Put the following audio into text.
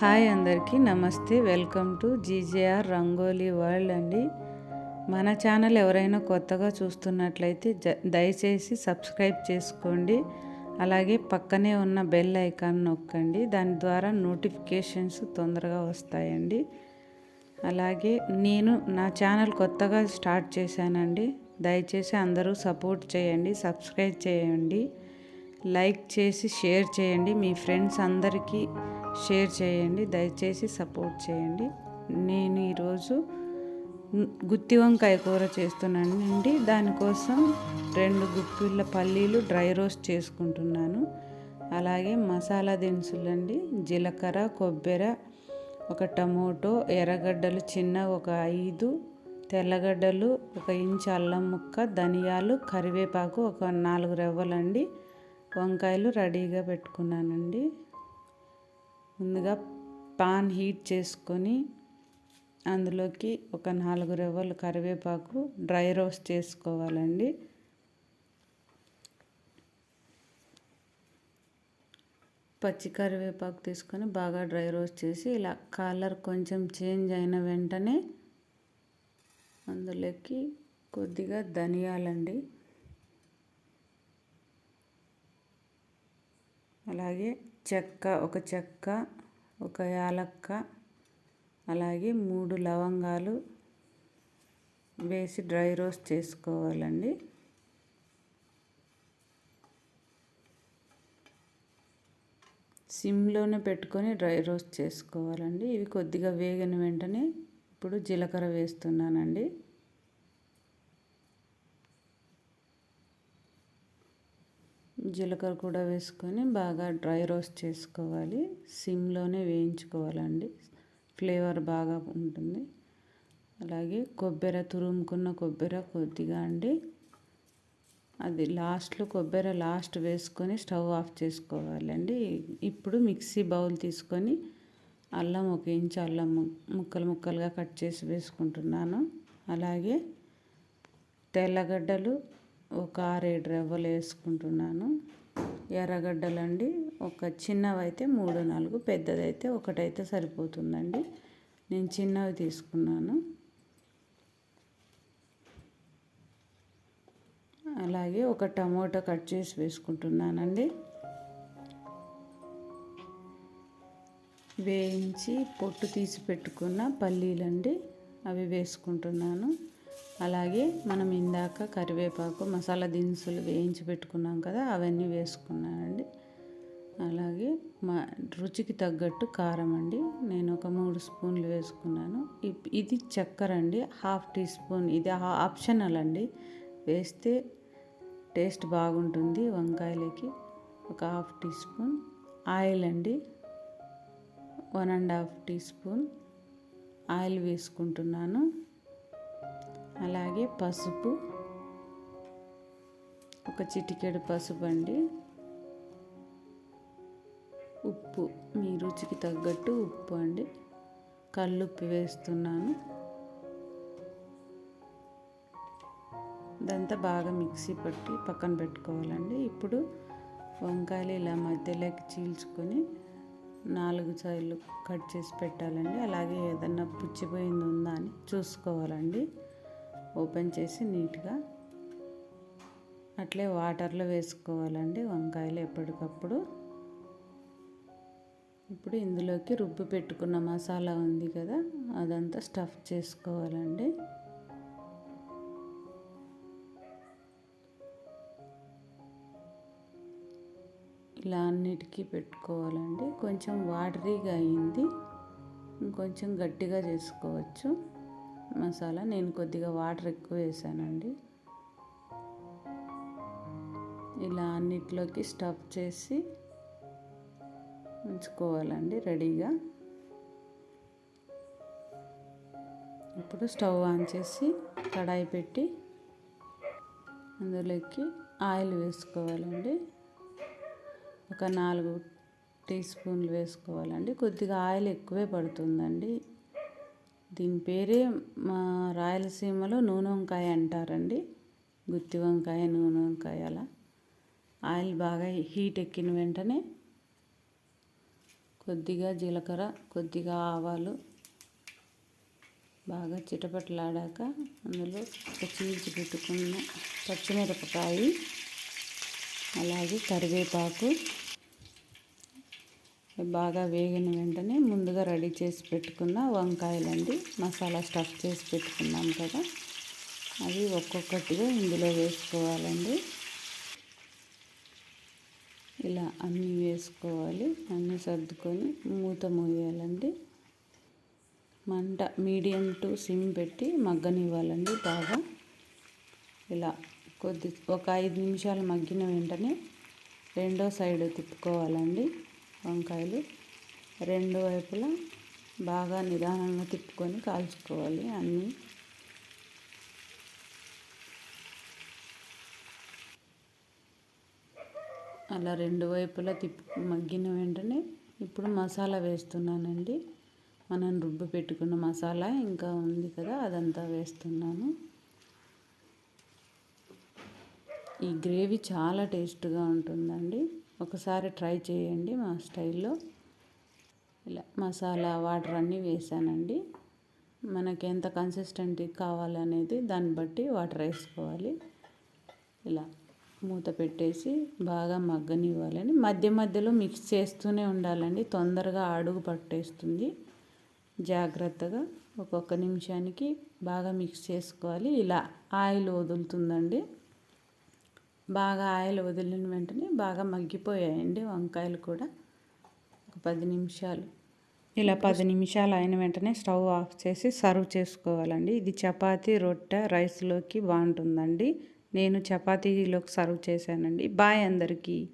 Hi అందరికీ నమస్తే. Welcome to GJR rangoli world అండి. మన ఛానల్ ఎవరైనా కొత్తగా చూస్తున్నట్లయితే జ దయచేసి సబ్స్క్రైబ్ చేసుకోండి. అలాగే పక్కనే ఉన్న బెల్ ఐకాన్ నొక్కండి. దాని ద్వారా నోటిఫికేషన్స్ తొందరగా వస్తాయండి. అలాగే నేను నా ఛానల్ కొత్తగా స్టార్ట్ చేశానండి. దయచేసి అందరూ సపోర్ట్ చేయండి సబ్స్క్రైబ్ చేయండి. లైక్ చేసి షేర్ చేయండి. మీ ఫ్రెండ్స్ అందరికీ షేర్ చేయండి దయచేసి సపోర్ట్ చేయండి. నేను ఈరోజు గుత్తి వంకాయ కూర చేస్తున్నానండి. దానికోసం రెండు గుప్పిళ్ళ పల్లీలు డ్రై రోస్ట్ చేసుకుంటున్నాను. అలాగే మసాలా దినుసులండి జీలకర్ర కొబ్బరి ఒక టమోటో ఎర్రగడ్డలు చిన్న ఒక ఐదు తెల్లగడ్డలు ఒక ఇంచు అల్లం ముక్క ధనియాలు కరివేపాకు ఒక నాలుగు రెవ్వలండి. వంకాయలు రెడీగా పెట్టుకున్నానండి. ముందుగా పాన్ హీట్ చేసుకొని అందులోకి ఒక నాలుగు రెవ్వలు కరివేపాకు డ్రై రోస్ట్ చేసుకోవాలండి. పచ్చి కరివేపాకు తీసుకొని బాగా డ్రై రోస్ట్ చేసి ఇలా కలర్ కొంచెం చేంజ్ అయిన వెంటనే అందులోకి కొద్దిగా ధనియాలండి. అలాగే చెక్క ఒక చెక్క ఒక యాలక్క అలాగే మూడు లవంగాలు వేసి డ్రై రోస్ట్ చేసుకోవాలండి. సిమ్లోనే పెట్టుకొని డ్రై రోస్ట్ చేసుకోవాలండి. ఇవి కొద్దిగా వేగిన వెంటనే ఇప్పుడు జీలకర్ర వేస్తున్నానండి. జీలకర్ర కూడా వేసుకొని బాగా డ్రై రోస్ట్ చేసుకోవాలి. సిమ్లోనే వేయించుకోవాలండి. ఫ్లేవర్ బాగా ఉంటుంది. అలాగే కొబ్బరి తురుముకున్న కొబ్బరి కొద్దిగా అండి. అది లాస్ట్లో కొబ్బరి లాస్ట్ వేసుకొని స్టవ్ ఆఫ్ చేసుకోవాలండి. ఇప్పుడు మిక్సీ బౌల్ తీసుకొని అల్లం ఒక ఇంచు అల్లం ముక్కలు ముక్కలుగా కట్ చేసి వేసుకుంటున్నాను. అలాగే తెల్లగడ్డలు ఒక ఆరేడు రవ్వలు వేసుకుంటున్నాను. ఎర్రగడ్డలండి ఒక చిన్నవైతే మూడు నాలుగు పెద్దదైతే ఒకటైతే సరిపోతుందండి. నేను చిన్నవి తీసుకున్నాను. అలాగే ఒక టమోటా కట్ చేసి వేసుకుంటున్నానండి. వేయించి పొట్టు తీసి పెట్టుకున్న పల్లీలండి అవి వేసుకుంటున్నాను. అలాగే మనం ఇందాక కరివేపాకు మసాలా దినుసులు వేయించి పెట్టుకున్నాం కదా అవన్నీ వేసుకున్నానండి. అలాగే మా రుచికి తగ్గట్టు కారం అండి. నేను ఒక మూడు స్పూన్లు వేసుకున్నాను. ఇది చక్కెర అండి హాఫ్ టీ స్పూన్. ఇది ఆప్షనల్ అండి. వేస్తే టేస్ట్ బాగుంటుంది వంకాయలకి. ఒక హాఫ్ టీ స్పూన్. ఆయిల్ అండి one and half teaspoon. Oil వేసుకుంటున్నాను. అలాగే పసుపు. ఒక చిటికెడు పసుపు అండి. ఉప్పు మీ రుచికి తగ్గట్టు ఉప్పు అండి. కల్లుప్పు వేస్తున్నాను. ఇదంతా బాగా మిక్సీ పట్టి పక్కన పెట్టుకోవాలండి. ఇప్పుడు వంకాయలు ఇలా మధ్యలోకి చీల్చుకొని నాలుగు సార్లు కట్ చేసి పెట్టాలండి. అలాగే ఏదన్నా పుచ్చిపోయింది ఉందా అని చూసుకోవాలండి. ఓపెన్ చేసి నీట్గా అట్లే వాటర్లో వేసుకోవాలండి. వంకాయలు ఎప్పటికప్పుడు. ఇప్పుడు ఇందులోకి రుబ్బు పెట్టుకున్న మసాలా ఉంది కదా అదంతా స్టఫ్ చేసుకోవాలండి. ఇలా అన్నిటికీ పెట్టుకోవాలండి. కొంచెం వాటరీగా అయింది. ఇంకొంచెం గట్టిగా చేసుకోవచ్చు. మసాలా నేను కొద్దిగా వాటర్ ఎక్కువ వేసానండి. ఇలా అన్నిట్లోకి స్టఫ్ చేసి ఉంచుకోవాలండి రెడీగా. ఇప్పుడు స్టవ్ ఆన్ చేసి కడాయి పెట్టి అందులోకి ఆయిల్ వేసుకోవాలండి. ఒక నాలుగు టీ స్పూన్లు వేసుకోవాలండి. కొద్దిగా ఆయిల్ ఎక్కువే పడుతుందండి. దీని పేరే మా రాయలసీమలో నూనె వంకాయ అంటారండి. గుత్తి వంకాయ నూనె వంకాయ అలా. ఆయిల్ బాగా హీట్ ఎక్కిన వెంటనే కొద్దిగా జీలకర్ర కొద్దిగా ఆవాలు బాగా చిటపటలాడాక అందులో ఒక చీల్చి పెట్టుకున్న పచ్చిమిరపకాయ అలాగే కరివేపాకు బాగా వేగిన వెంటనే ముందుగా రెడీ చేసి పెట్టుకున్న వంకాయలండి. మసాలా స్టఫ్ చేసి పెట్టుకున్నాం కదా. అవి ఒక్కొక్కటిగా ఇందులో వేసుకోవాలండి. ఇలా అన్నీ వేసుకోవాలి. అన్నీ సర్దుకొని మూత మూయాలండి. మంట మీడియం టు సిమ్ పెట్టి మగ్గనివ్వాలండి బాగా. ఇలా కొద్ది ఒక ఐదు నిమిషాలు మగ్గిన వెంటనే రెండో సైడ్ తిప్పుకోవాలండి. వంకాయలు రెండు వైపులా బాగా నిదానంగా తిప్పుకొని కాల్చుకోవాలి అన్నీ. అలా రెండు వైపులా తిప్పు మగ్గిన వెంటనే ఇప్పుడు మసాలా వేస్తున్నానండి. మనం రుబ్బు పెట్టుకున్న మసాలా ఇంకా ఉంది కదా అదంతా వేస్తున్నాను. ఈ గ్రేవీ చాలా టేస్ట్గా ఉంటుందండి. ఒకసారి ట్రై చేయండి మా స్టైల్లో. ఇలా మసాలా వాటర్ అన్నీ వేసానండి. మనకి ఎంత కన్సిస్టెంట్ కావాలనేది దాన్ని బట్టి వాటర్ వేసుకోవాలి. ఇలా మూత పెట్టేసి బాగా మగ్గనివ్వాలని. మధ్య మధ్యలో మిక్స్ చేస్తూనే ఉండాలండి. తొందరగా అడుగు పట్టేస్తుంది. జాగ్రత్తగా ఒక్కొక్క నిమిషానికి బాగా మిక్స్ చేసుకోవాలి. ఇలా ఆయిల్ వదులుతుందండి. బాగా ఆయిల్ వదిలిన వెంటనే బాగా మగ్గిపోయాయండి వంకాయలు కూడా. ఒక పది నిమిషాలు. ఇలా పది నిమిషాలు అయిన వెంటనే స్టవ్ ఆఫ్ చేసి సర్వ్ చేసుకోవాలండి. ఇది చపాతీ రొట్టె రైస్లోకి బాగుంటుందండి. నేను చపాతీలోకి సర్వ్ చేశానండి. బాయ్ అందరికీ.